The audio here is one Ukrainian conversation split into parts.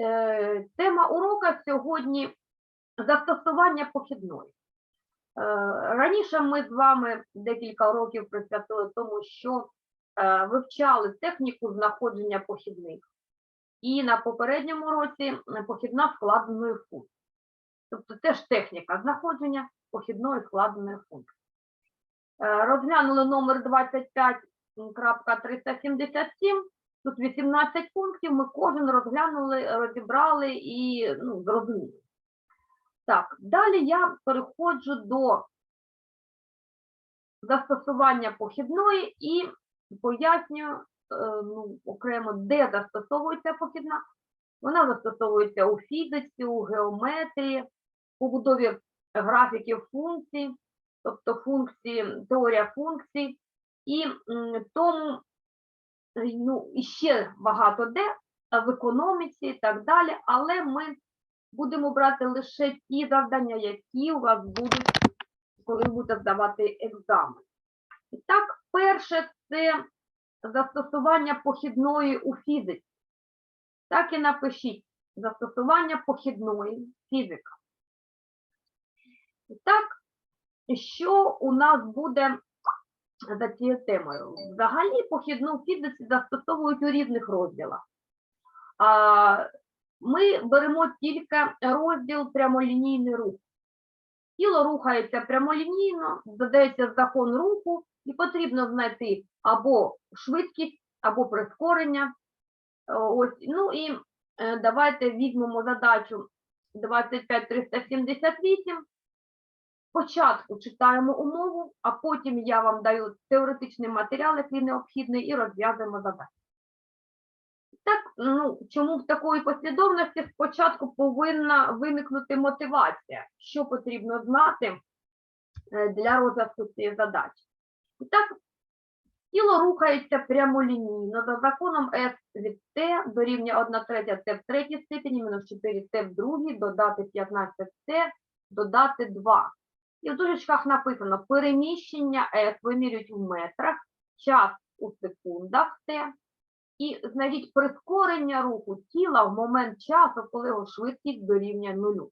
Е, Тема урока сьогодні застосування похідної. Е, Раніше ми з вами декілька років присвятили тому, що е, вивчали техніку знаходження похідних. І на попередньому році похідна складеної функції. Тобто теж техніка знаходження похідної складеної функції. Розглянули номер 25.377. Тут 18 пунктів, ми кожен розглянули, розібрали і ну, зрозуміли. Так, далі я переходжу до застосування похідної і пояснюю е, ну, окремо, де застосовується похідна. Вона застосовується у фізиці, у геометрії, у будові графіків функцій, тобто функції, теорія функцій, і тому ну, і ще багато де, в економіці і так далі, але ми будемо брати лише ті завдання, які у вас будуть, коли будете здавати екзамен. І так, перше це застосування похідної у фізиці. Так і напишіть застосування похідної фізика. І так, що у нас буде за цією темою. Взагалі похідну фізиці застосовують у різних розділах. Ми беремо тільки розділ прямолінійний рух. Тіло рухається прямолінійно, додається закон руху, і потрібно знайти або швидкість, або прискорення. Е, Ось, ну і е, давайте візьмемо задачу 25378. Спочатку читаємо умову, а потім я вам даю теоретичний матеріал, який необхідний, і розв'язуємо задачу. Так, ну, чому в такої послідовності спочатку повинна виникнути мотивація, що потрібно знати е, для розв'язку цієї задачі. І так, тіло рухається прямолінійно за законом S від T дорівнює 1 третя T в третій степені, мінус 4 T в другій, додати 15 T, додати 2. І в дужечках написано переміщення S вимірюють в метрах, час у секундах T. І знайдіть прискорення руху тіла в момент часу, коли його швидкість дорівнює нулю.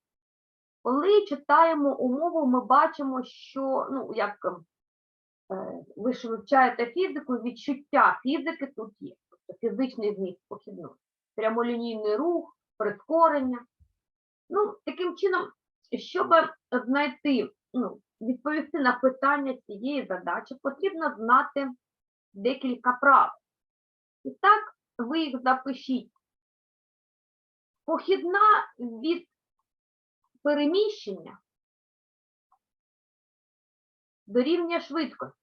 Коли читаємо умову, ми бачимо, що, ну, як е, ви ж вивчаєте фізику, відчуття фізики тут є. Тобто фізичний зміст похідної. Прямолінійний рух, прискорення. Ну, таким чином, щоб знайти, ну, відповісти на питання цієї задачі, потрібно знати декілька правил. І так, ви їх запишіть. Похідна від переміщення дорівнює швидкості.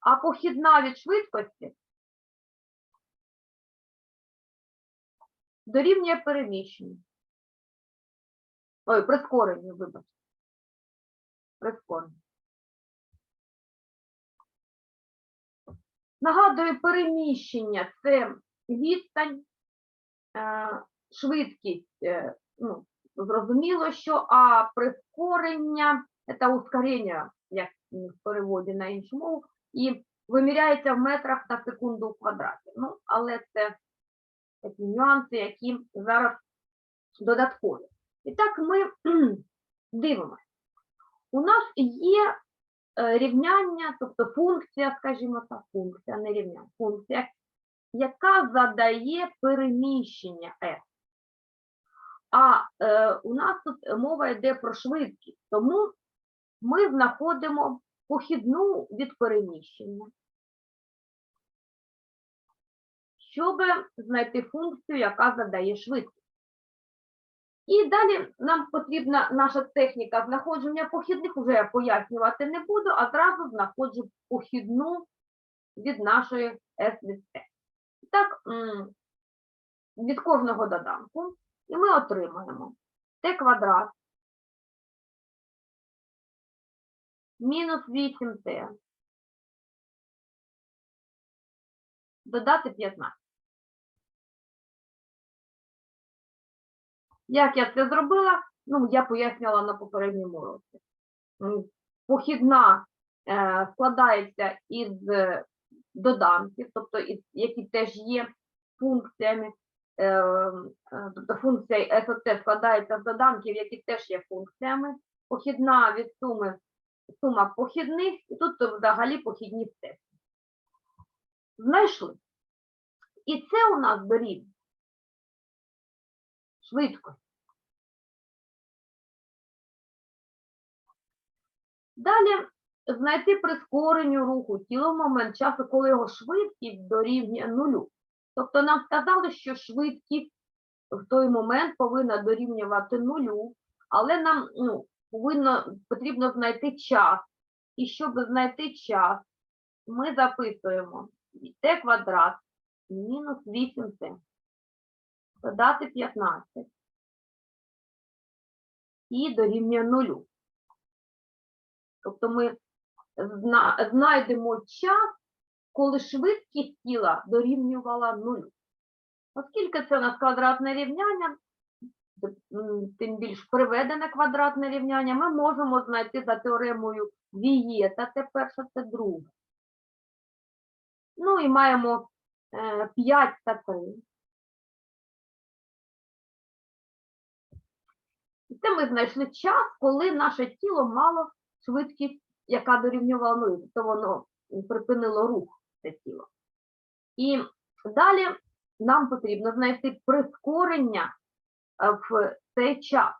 А похідна від швидкості дорівнює переміщенню. Ой, прискоренню, вибачте. Прискоренню. Нагадую, переміщення це відстань, е, швидкість, е, ну, зрозуміло, що, а прискорення це ускорення, як в переводі на іншу мову, і виміряється в метрах на секунду в квадраті. Ну, але це такі нюанси, які зараз додаткові. І так ми дивимося. У нас є е, рівняння, тобто функція, скажімо так, функція, не рівняння, функція, яка задає переміщення f. А е, у нас тут мова йде про швидкість, тому ми знаходимо похідну від переміщення, щоб знайти функцію, яка задає швидкість. І далі нам потрібна наша техніка знаходження похідних, вже я пояснювати не буду, а зразу знаходжу похідну від нашої S від T. Так, від кожного доданку, і ми отримаємо t квадрат мінус 8t додати 15. Як я це зробила? Ну, я пояснювала на попередньому році. Похідна е, складається із доданків, тобто і- які теж є функціями. е, е, Тобто функція СОТ складається з доданків, які теж є функціями. Похідна від суми сума похідних, і тут взагалі похідні степені. Знайшли. І це у нас дорівнює швидко. Далі знайти прискоренню руху тіла в момент часу, коли його швидкість дорівнює нулю. Тобто нам сказали, що швидкість в той момент повинна дорівнювати нулю, але нам ну, повинно, потрібно знайти час. І щоб знайти час, ми записуємо t квадрат мінус 8t, додати 15 і дорівнює нулю. Тобто ми знайдемо час, коли швидкість тіла дорівнювала нулю. Оскільки це у нас квадратне рівняння, тим більш приведене квадратне рівняння, ми можемо знайти за теоремою Вієта, це перше, це друге. Ну і маємо е, 5 та 3. Це ми знайшли час, коли наше тіло мало швидкість, яка дорівнювала нулю, тобто воно припинило рух, це тіло. І далі нам потрібно знайти прискорення е, в цей час,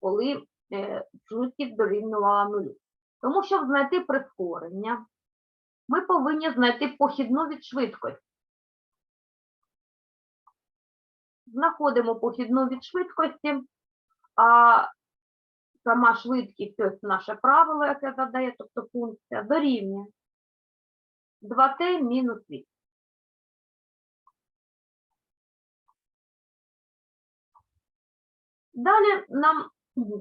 коли е, швидкість дорівнювала нулю. Тому щоб знайти прискорення, ми повинні знайти похідну від швидкості. Знаходимо похідну від швидкості, а сама швидкість, ось наше правило, яке задає, тобто функція, дорівнює 2t мінус 8. Далі нам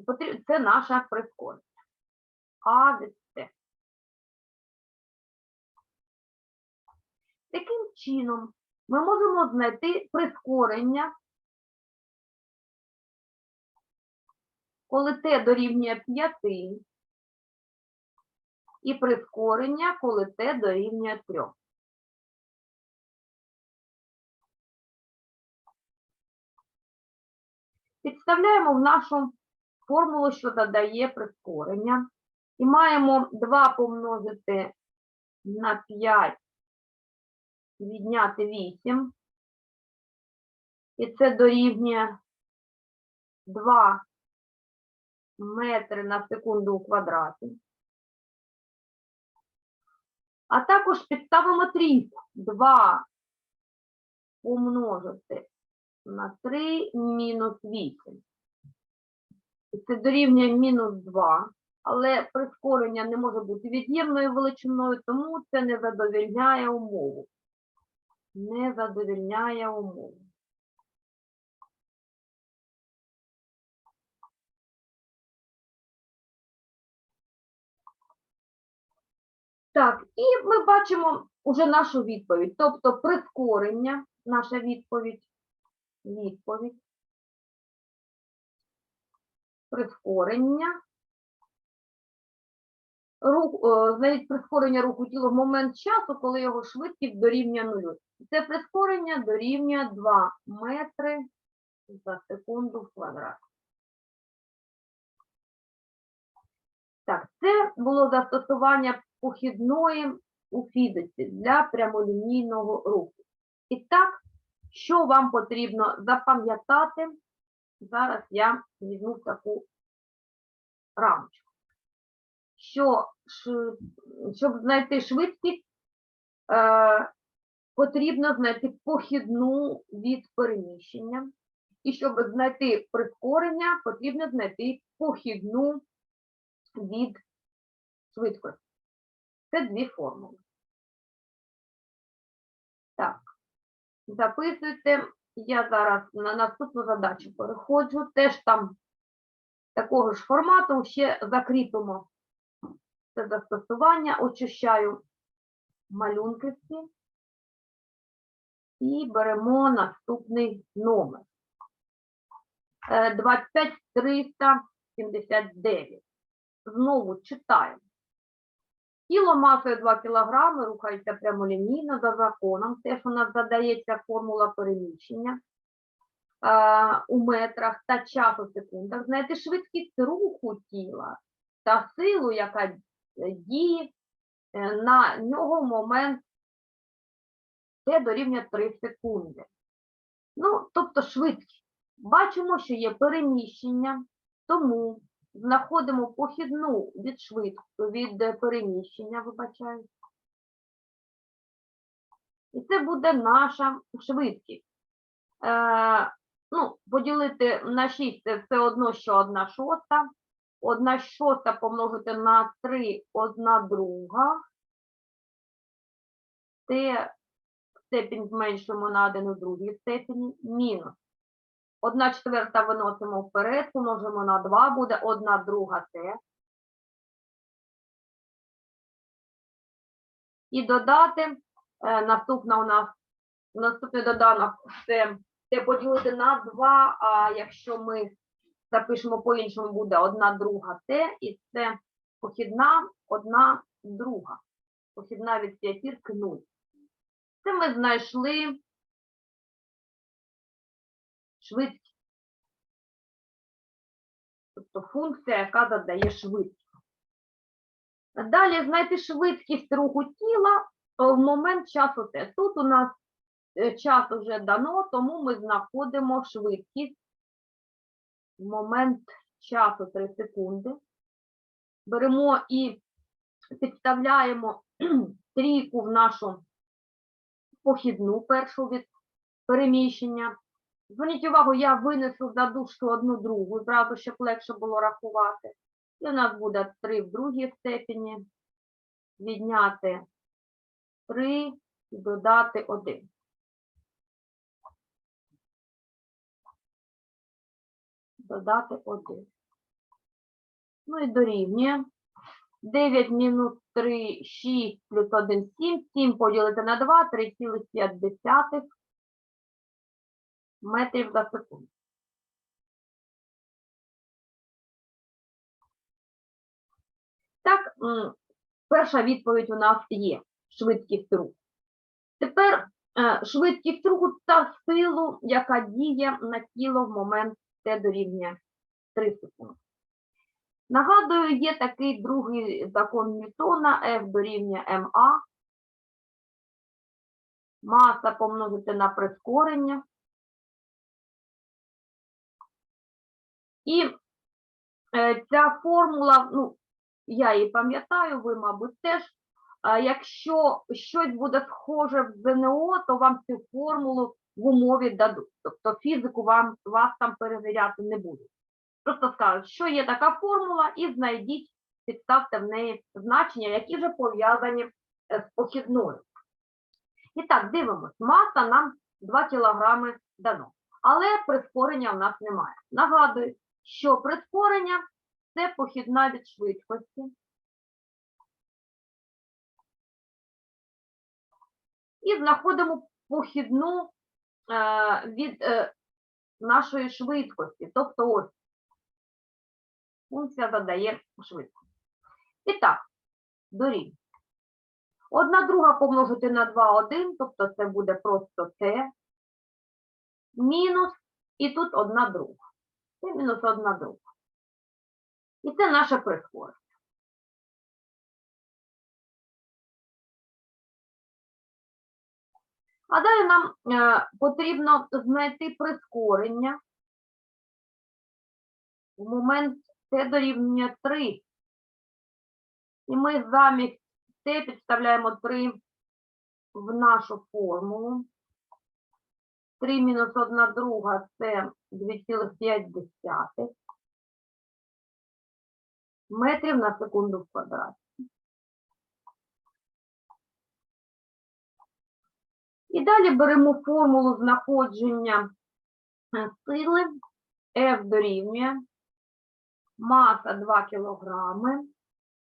потрібно, це наша прискорення. А від Т. Таким чином ми можемо знайти прискорення, коли Т дорівнює 5, і прискорення, коли Т дорівнює 3. Підставляємо в нашу формулу, що задає прискорення. І маємо 2 помножити на 5, відняти 8. І це дорівнює 2 метри на секунду у квадраті. А також підставимо трійку. 2 помножити на 3 мінус 8. Це дорівнює мінус 2. Але прискорення не може бути від'ємною величиною, тому це не задовільняє умову. Не задовільняє умову. Так, і ми бачимо уже нашу відповідь. Тобто прискорення, наша відповідь, відповідь, прискорення, рух, е, знайдіть прискорення руху тіла в момент часу, коли його швидкість дорівнює нулю. Це прискорення дорівнює 2 метри за секунду в квадраті. Так, це було застосування похідної у фізиці для прямолінійного руху. І так, що вам потрібно запам'ятати, зараз я візьму таку рамочку. Що, щоб знайти швидкість, е, потрібно знайти похідну від переміщення. І щоб знайти прискорення, потрібно знайти похідну від швидкості. Це дві формули. Так, записуйте. Я зараз на наступну задачу переходжу. Теж там такого ж формату ще закріпимо це застосування, очищаю малюнки всі і беремо наступний номер. Е, 25379. Знову читаємо. Тіло масою 2 кг рухається прямолінійно за законом. Теж у нас задається формула переміщення е, у метрах та час у секундах. Знаєте, швидкість руху тіла та силу, яка е, діє е, на нього в момент Т дорівнює 3 секунди. Ну, тобто швидкість. Бачимо, що є переміщення, тому знаходимо похідну від швидко, від е, переміщення, вибачаю. І це буде наша швидкість. Е, ну, поділити на 6 це все одно, що 1 шоста. 1 шоста помножити на 3, 1 друга. Це степінь зменшуємо на 1 у другій степені. Мінус. 1 четверта виносимо вперед, помножимо на 2, буде 1 друга Т. І додати, е, наступна у нас, наступний доданок це, це поділити на 2, а якщо ми запишемо по-іншому, буде 1 друга Т, і це похідна 1 друга. Похідна від п'ятірки 0. Це ми знайшли швидкість. Тобто функція, яка задає швидкість. Далі знайти швидкість руху тіла в момент часу Т. Тут у нас е, час вже дано, тому ми знаходимо швидкість в момент часу 3 секунди. Беремо і підставляємо трійку в нашу похідну першу від переміщення. Зверніть увагу, я винесу за дужку одну другу, зразу, щоб легше було рахувати. І у нас буде 3 в другій степені. Відняти 3 і додати 1. Додати 1. Ну і дорівнює. 9 мінус 3, 6 плюс 1, 7. 7 поділити на 2, 3,5 метрів за секунду. Так, перша відповідь у нас є швидкість руху. Тепер е, швидкість руху та силу, яка діє на тіло в момент Т дорівнює 3 секунди. Нагадую, є такий другий закон Ньютона, F дорівнює МА. Маса помножити на прискорення. І ця формула, ну, я її пам'ятаю, ви, мабуть, теж. Якщо щось буде схоже в ЗНО, то вам цю формулу в умові дадуть. Тобто фізику вам, вас там перевіряти не будуть. Просто скажуть, що є така формула, і знайдіть, підставте в неї значення, які вже пов'язані е, з похідною. І так, дивимось, маса нам 2 кг дано. Але прискорення в нас немає. Нагадую, що прискорення це похідна від швидкості. І знаходимо похідну е, від е, нашої швидкості. Тобто ось функція задає швидкість. І так, дорівнює. Одна друга помножити на 2, 1, тобто це буде просто Т. Мінус, і тут одна друга. Це мінус одна друга. І це наша прискорення. А далі нам е, потрібно знайти прискорення в момент Т дорівнює 3. І ми замість Т підставляємо 3 в нашу формулу. 3 мінус 1 друга це 2,5 метрів на секунду в квадраті. І далі беремо формулу знаходження е, сили F дорівнює маса 2 кг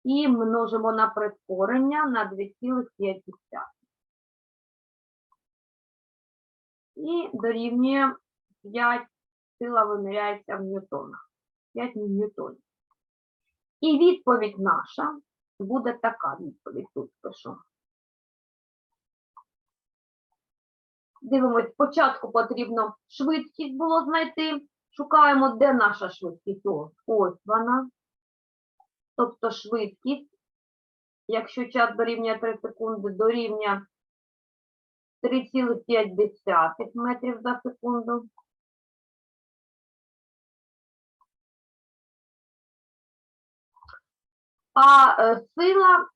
і множимо на прискорення на 2,5. І дорівнює 5, сила виміряється в ньютонах. 5 ньютонів. І відповідь наша буде така відповідь тут пишу. Дивимось, спочатку потрібно швидкість було знайти. Шукаємо, де наша швидкість. Ось вона. Тобто швидкість, якщо час дорівнює 3 секунди, дорівнює 3,5 метрів за секунду. А е, сила,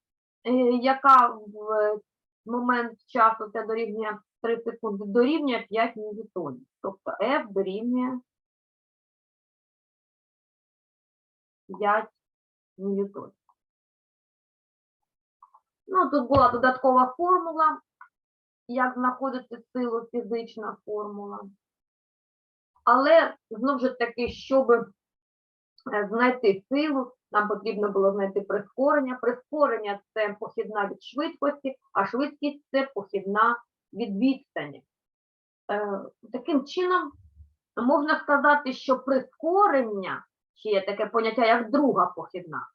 е, яка в момент часу це дорівнює 3 секунди, дорівнює 5 ньютонів. Тобто F дорівнює 5 ньютонів. Ну, тут була додаткова формула, як знаходити силу, фізична формула. Але знову ж таки, щоб е, знайти силу, нам потрібно було знайти прискорення. Прискорення це похідна від швидкості, а швидкість це похідна від відстані. Е, Таким чином, можна сказати, що прискорення, ще є таке поняття, як друга похідна.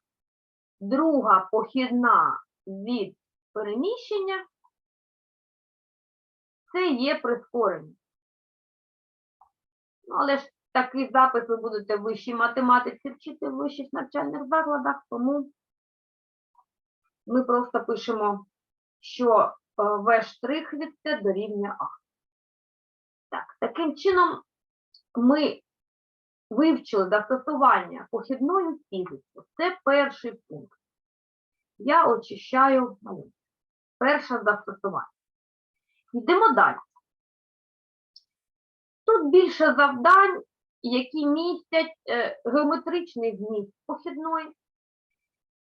Друга похідна від переміщення це є прискорення. Ну, але ж такий запис ви будете в вищій математиці вчити в вищих навчальних закладах, тому ми просто пишемо, що В' від Т дорівнює А. Так, таким чином ми вивчили застосування похідної фізики. Це перший пункт. Я очищаю. Перше застосування. Йдемо далі. Тут більше завдань, які містять е, геометричний зміст похідної.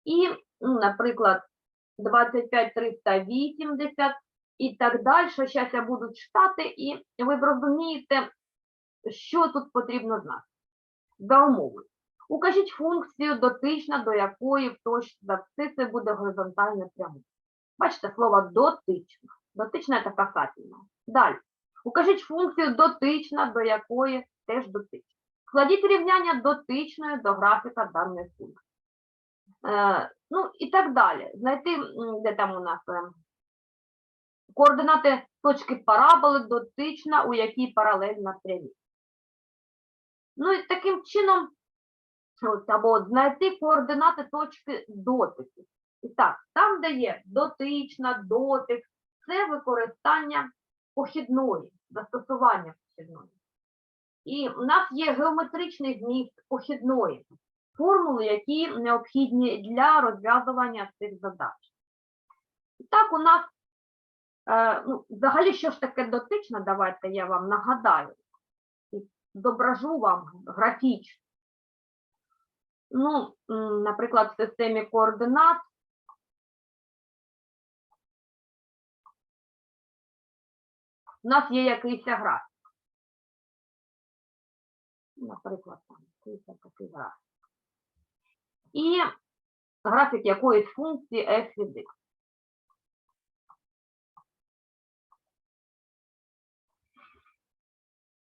І, ну, наприклад, 25380 і так далі. Зараз я буду читати, і ви зрозумієте, що тут потрібно знати. За умовою. Укажіть функцію дотична, до якої в точці з абсциси буде горизонтальна пряму. Бачите, слово дотична. Дотична це касательна. Далі. Укажіть функцію дотична, до якої теж дотична. Складіть рівняння дотичної до графіка даної функції. Е, ну і так далі. Знайти, де там у нас е, координати точки параболи дотична, у якій паралельна прямі. Ну і таким чином, от, або от знайти координати точки дотику. І так, там, де є дотична, дотик, це використання похідної, застосування похідної. І у нас є геометричний зміст похідної, формули, які необхідні для розв'язування цих задач. І так, у нас, е, ну, взагалі, що ж таке дотична, давайте я вам нагадаю, і зображу вам графічно. Ну, наприклад, в системі координат у нас є якийсь графік. Наприклад, там якийсь такий графік. І графік якоїсь функції f від x.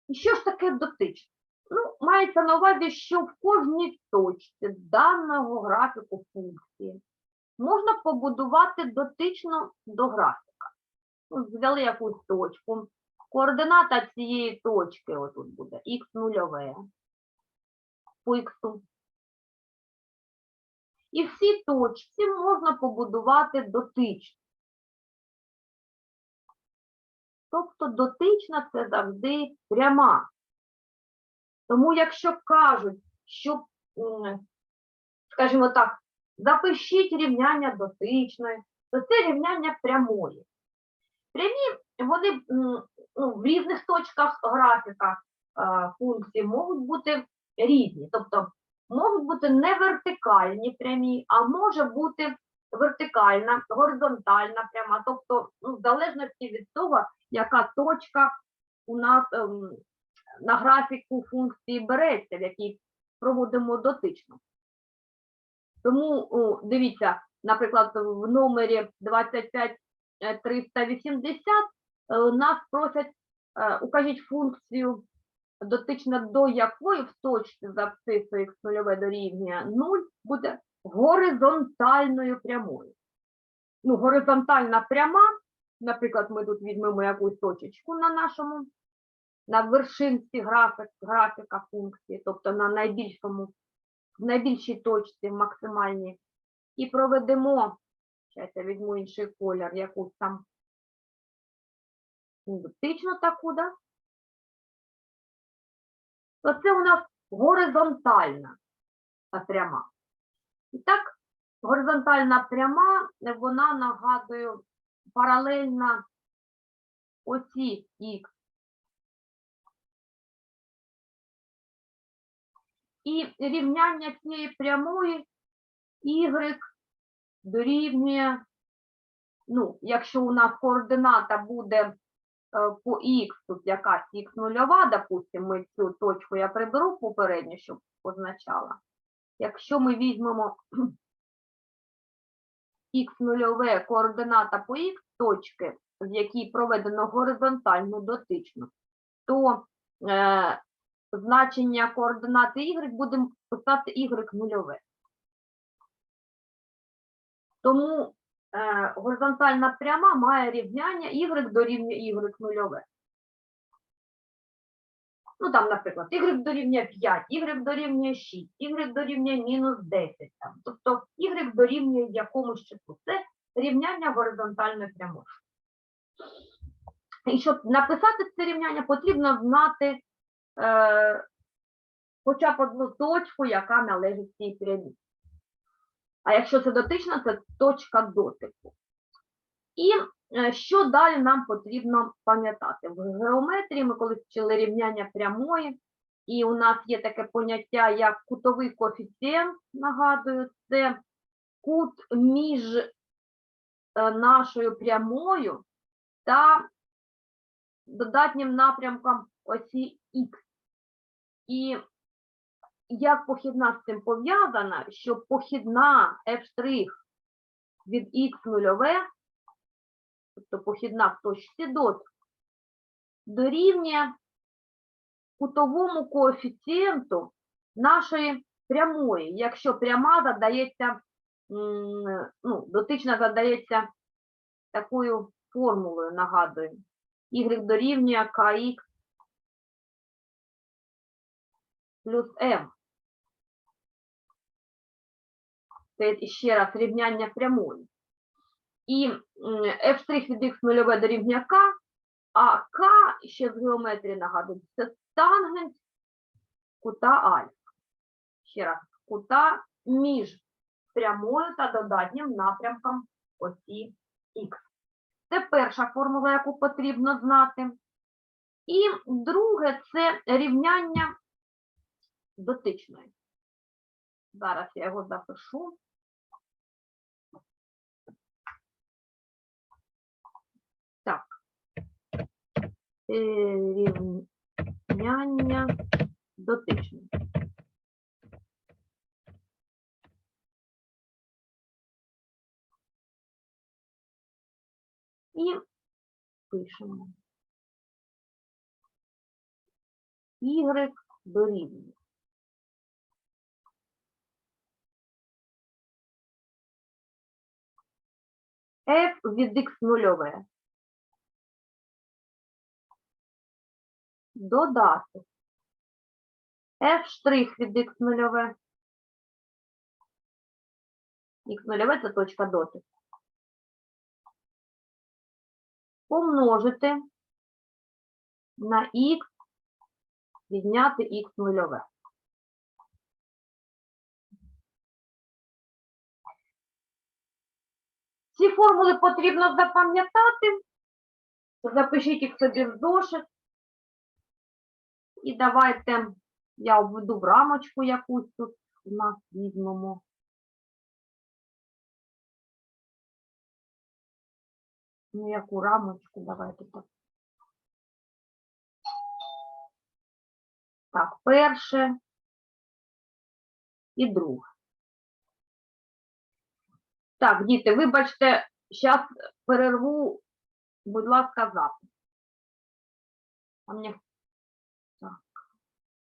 І що ж таке дотичне? Ну, мається на увазі, що в кожній точці даного графіку функції можна побудувати дотично до графіка. Взяли якусь точку. Координата цієї точки отут буде х нульове по х. І всі точці можна побудувати дотично. Тобто дотична це завжди пряма. Тому якщо кажуть, що, скажімо так, запишіть рівняння дотичної, то це рівняння прямої. Прямі вони ну, в різних точках графіка е, функції можуть бути різні, тобто можуть бути не вертикальні прямі, а може бути вертикальна, горизонтальна пряма, тобто ну, в залежності від того, яка точка у нас ем, на графіку функції береться, в якій проводимо дотично. Тому о, дивіться, наприклад, в номері 25 Э, 380 е, нас просять, е, укажіть функцію, дотично до якої в точці з абсцису х нульове дорівнює 0 буде горизонтальною прямою. Ну, горизонтальна пряма, наприклад, ми тут візьмемо якусь точечку на нашому, на вершинці графік, графіка функції, тобто на найбільшому, найбільшій точці максимальній, і проведемо я візьму інший колір, якусь там індуктичну таку, да? то це у нас горизонтальна пряма. І так, горизонтальна пряма, вона нагадує паралельна оці Х. І рівняння цієї прямої Y дорівнює, ну, якщо у нас координата буде е, по х, тут якась х нульова, допустимо, ми цю точку я приберу попередньо, щоб позначала. Якщо ми візьмемо х нульове координата по х точки, в якій проведено горизонтальну дотичну, то е, значення координати y будемо писати y нульове. Тому е, горизонтальна пряма має рівняння y дорівнює y нульове. Ну, там, наприклад, y дорівнює 5, y дорівнює 6, y дорівнює мінус 10. Там. Тобто y дорівнює якомусь числу. Це рівняння горизонтальної прямої. І щоб написати це рівняння, потрібно знати е, хоча б одну точку, яка належить цій прямій. А якщо це дотична, це точка дотику. І е, що далі нам потрібно пам'ятати? В геометрії ми колись вчили рівняння прямої, і у нас є таке поняття, як кутовий коефіцієнт, нагадую, це кут між е, нашою прямою та додатнім напрямком осі Х. І як похідна з цим пов'язана, що похідна f' від х нульове, тобто похідна в точці дот, дорівнює кутовому коефіцієнту нашої прямої, якщо пряма задається, ну, дотична задається такою формулою, нагадую. Y дорівнює kx плюс m. Це ще раз рівняння прямої. І f' від x нульове дорівнює k, а k, ще з геометрії нагадую, це тангенс кута альфа. Ще раз, кута між прямою та додатнім напрямком осі х. Це перша формула, яку потрібно знати. І друге це рівняння дотичної. Зараз я його запишу. Так. Е, Рівняння дотичної. І пишемо. Y дорівнює. f від x нульове. Додати. f від x нульове. Х нульове це точка дотику. Помножити на х відняти х нульове. Ці формули потрібно запам'ятати. Запишіть їх собі в зошит. І давайте я введу в рамочку якусь тут у нас візьмемо. Ну, яку рамочку, давайте так. Так, перше і друге. Так, діти, вибачте, зараз перерву, будь ласка, запис. А мені